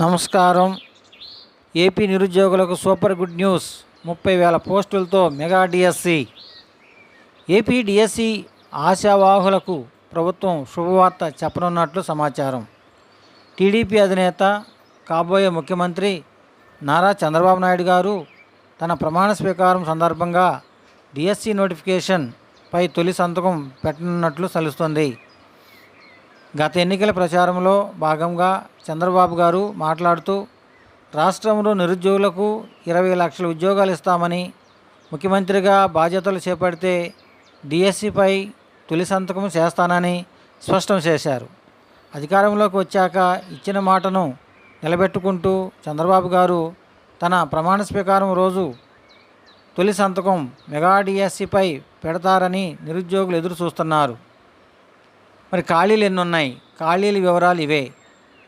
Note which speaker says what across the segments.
Speaker 1: నమస్కారం. ఏపీ నిరుద్యోగులకు super good news. ముప్పై వేల పోస్టులతో మెగా డిఎస్సి. ఏపీ డిఎస్సి ఆశావాహులకు ప్రభుత్వం శుభవార్త చెప్పనున్నట్లు సమాచారం. టీడీపీ అధినేత కాబోయే ముఖ్యమంత్రి నారా చంద్రబాబు నాయుడు గారు తన ప్రమాణ స్వీకారం సందర్భంగా డిఎస్సి నోటిఫికేషన్ పై తొలి సంతకం పెట్టనున్నట్లు తెలుస్తుంది గత ఎన్నికల ప్రచారంలో భాగంగా చంద్రబాబు గారు మాట్లాడుతూ రాష్ట్రంలో నిరుద్యోగులకు ఇరవై లక్షల ఉద్యోగాలు ఇస్తామని ముఖ్యమంత్రిగా బాధ్యతలు చేపడితే డిఎస్సిపై తొలి సంతకం చేస్తానని స్పష్టం చేశారు. అధికారంలోకి వచ్చాక ఇచ్చిన మాటను నిలబెట్టుకుంటూ చంద్రబాబు గారు తన ప్రమాణ స్వీకారం రోజు తొలి సంతకం మెగా డిఎస్సిపై పెడతారని నిరుద్యోగులు ఎదురు చూస్తున్నారు మరి ఖాళీలు ఎన్ని ఉన్నాయి? ఖాళీల వివరాలు ఇవే.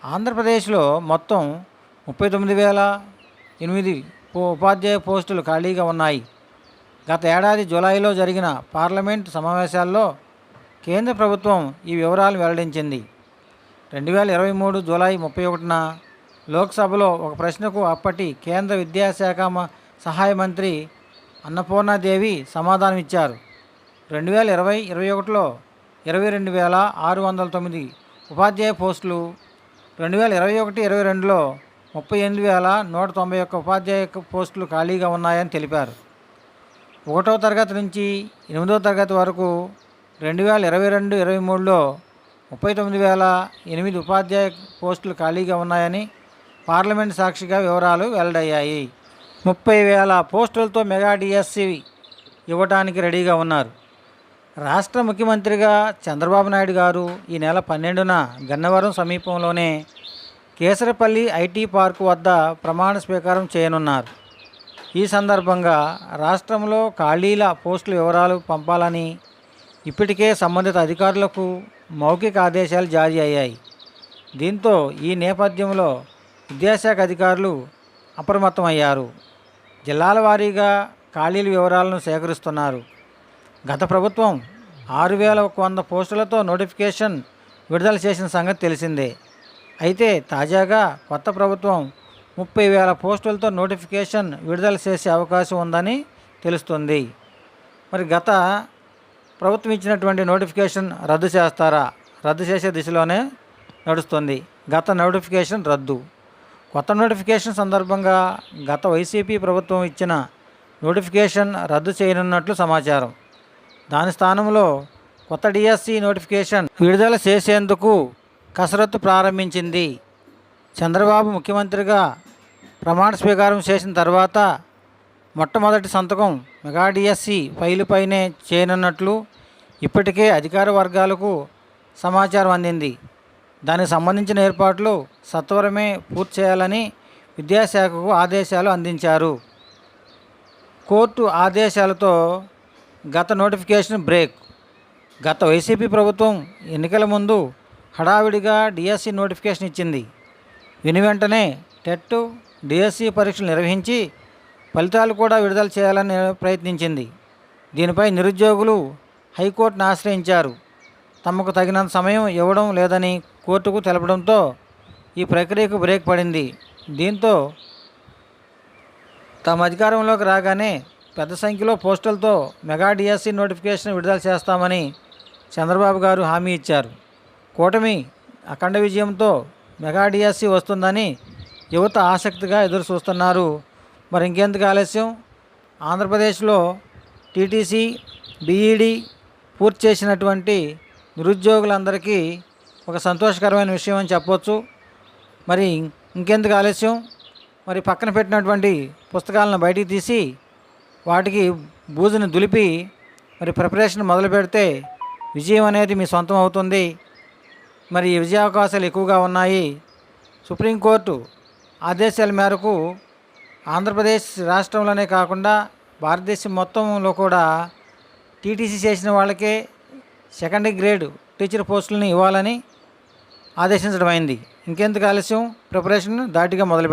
Speaker 1: ఆంధ్రప్రదేశ్లో మొత్తం ముప్పై తొమ్మిది వేల ఎనిమిది ఉపాధ్యాయ పోస్టులు ఖాళీగా ఉన్నాయి. గత ఏడాది జూలైలో జరిగిన పార్లమెంట్ సమావేశాల్లో కేంద్ర ప్రభుత్వం ఈ వివరాలు వెల్లడించింది. రెండు వేల ఇరవై మూడు జూలై ముప్పై ఒకటిన లోక్సభలో ఒక ప్రశ్నకు అప్పటి కేంద్ర విద్యాశాఖ మ- సహాయ మంత్రి అన్నపూర్ణాదేవి సమాధానం ఇచ్చారు రెండు వేల ఇరవై ఇరవై ఒకటిలో ఇరవై రెండు వేల ఆరు వందల తొమ్మిది ఉపాధ్యాయ పోస్టులు రెండు వేల ఇరవై ఒకటి ఇరవై రెండులో ముప్పై ఎనిమిది వేల నూట తొంభై ఒక్క ఉపాధ్యాయ పోస్టులు ఖాళీగా ఉన్నాయని తెలిపారు. ఒకటో తరగతి నుంచి ఎనిమిదో తరగతి వరకు రెండు వేల ఇరవై రెండు ఇరవై మూడులో ముప్పై తొమ్మిది వేల ఎనిమిది ఉపాధ్యాయ పోస్టులు ఖాళీగా ఉన్నాయని పార్లమెంట్ సాక్షిగా వివరాలు వెల్లడయ్యాయి. ముప్పై వేల పోస్టులతో మెగా డిఎస్సి ఇవ్వడానికి రెడీగా ఉన్నారు. రాష్ట్ర ముఖ్యమంత్రిగా చంద్రబాబు నాయుడు గారు ఈ నెల పన్నెండున గన్నవరం సమీపంలోనే కేసరపల్లి ఐటీ పార్కు వద్ద ప్రమాణ స్వీకారం చేయనున్నారు. ఈ సందర్భంగా రాష్ట్రంలో ఖాళీల పోస్టుల వివరాలు పంపాలని ఇప్పటికే సంబంధిత అధికారులకు మౌఖిక ఆదేశాలు జారీ అయ్యాయి. దీంతో ఈ నేపథ్యంలో విద్యాశాఖ అధికారులు అప్రమత్తమయ్యారు. జిల్లాల వారీగా ఖాళీల వివరాలను సేకరిస్తున్నారు. గత ప్రభుత్వం ఆరు వేల ఒక వంద పోస్టులతో నోటిఫికేషన్ విడుదల చేసిన సంగతి తెలిసిందే. అయితే తాజాగా కొత్త ప్రభుత్వం ముప్పై వేల పోస్టులతో నోటిఫికేషన్ విడుదల చేసే అవకాశం ఉందని తెలుస్తుంది. మరి గత ప్రభుత్వం ఇచ్చినటువంటి నోటిఫికేషన్ రద్దు చేస్తారా? రద్దు చేసే దిశలోనే నడుస్తుంది. గత నోటిఫికేషన్ రద్దు. కొత్త నోటిఫికేషన్ సందర్భంగా గత వైసీపీ ప్రభుత్వం ఇచ్చిన నోటిఫికేషన్ రద్దు చేయనున్నట్లు సమాచారం. దాని స్థానంలో కొత్త డిఎస్సి నోటిఫికేషన్ విడుదల చేసేందుకు కసరత్తు ప్రారంభించింది. చంద్రబాబు ముఖ్యమంత్రిగా ప్రమాణ స్వీకారం చేసిన తర్వాత మొట్టమొదటి సంతకం మెగా డిఎస్సి ఫైలుపైనే చేయనున్నట్లు ఇప్పటికే అధికార వర్గాలకు సమాచారం అందింది. దానికి సంబంధించిన ఏర్పాట్లు సత్వరమే పూర్తి చేయాలని విద్యాశాఖకు ఆదేశాలు అందించారు. కోర్టు ఆదేశాలతో గత నోటిఫికేషన్ బ్రేక్. గత వైసీపీ ప్రభుత్వం ఎన్నికల ముందు హడావిడిగా డిఎస్సి నోటిఫికేషన్ ఇచ్చింది. విని వెంటనే టెట్ డిఎస్సి పరీక్షలు నిర్వహించి ఫలితాలు కూడా విడుదల చేయాలని ప్రయత్నించింది. దీనిపై నిరుద్యోగులు హైకోర్టును ఆశ్రయించారు. తమకు తగినంత సమయం ఇవ్వడం లేదని కోర్టుకు తెలపడంతో ఈ ప్రక్రియకు బ్రేక్ పడింది. దీంతో తమ అధికారంలోకి రాగానే పెద్ద సంఖ్యలో పోస్టులతో మెగా డిఎస్సి నోటిఫికేషన్ విడుదల చేస్తామని చంద్రబాబు గారు హామీ ఇచ్చారు. కూటమి అఖండ విజయంతో మెగా డిఎస్సి వస్తుందని యువత ఆసక్తిగా ఎదురు చూస్తున్నారు మరి ఇంకెందుకు ఆలస్యం? ఆంధ్రప్రదేశ్లో టీటీసీ బీఈడి పూర్తి చేసినటువంటి నిరుద్యోగులందరికీ ఒక సంతోషకరమైన విషయం అని చెప్పవచ్చు మరి ఇంకెందుకు ఆలస్యం? మరి పక్కన పెట్టినటువంటి పుస్తకాలను బయటికి తీసి వాటికి బూజుని దులిపి మరి ప్రిపరేషన్ మొదలు పెడితే విజయం అనేది మీ సొంతం అవుతుంది. మరి ఈ విజయావకాశాలు ఎక్కువగా ఉన్నాయి. సుప్రీంకోర్టు ఆదేశాల మేరకు ఆంధ్రప్రదేశ్ రాష్ట్రంలోనే కాకుండా భారతదేశం మొత్తంలో కూడా టీటీసీ చేసిన వాళ్ళకే సెకండ్ గ్రేడ్ టీచర్ పోస్టులను ఇవ్వాలని ఆదేశించడం అయింది. ఇంకెందుకు ఆలస్యం? ప్రిపరేషన్ దాటిగా మొదలుపెట్టాలి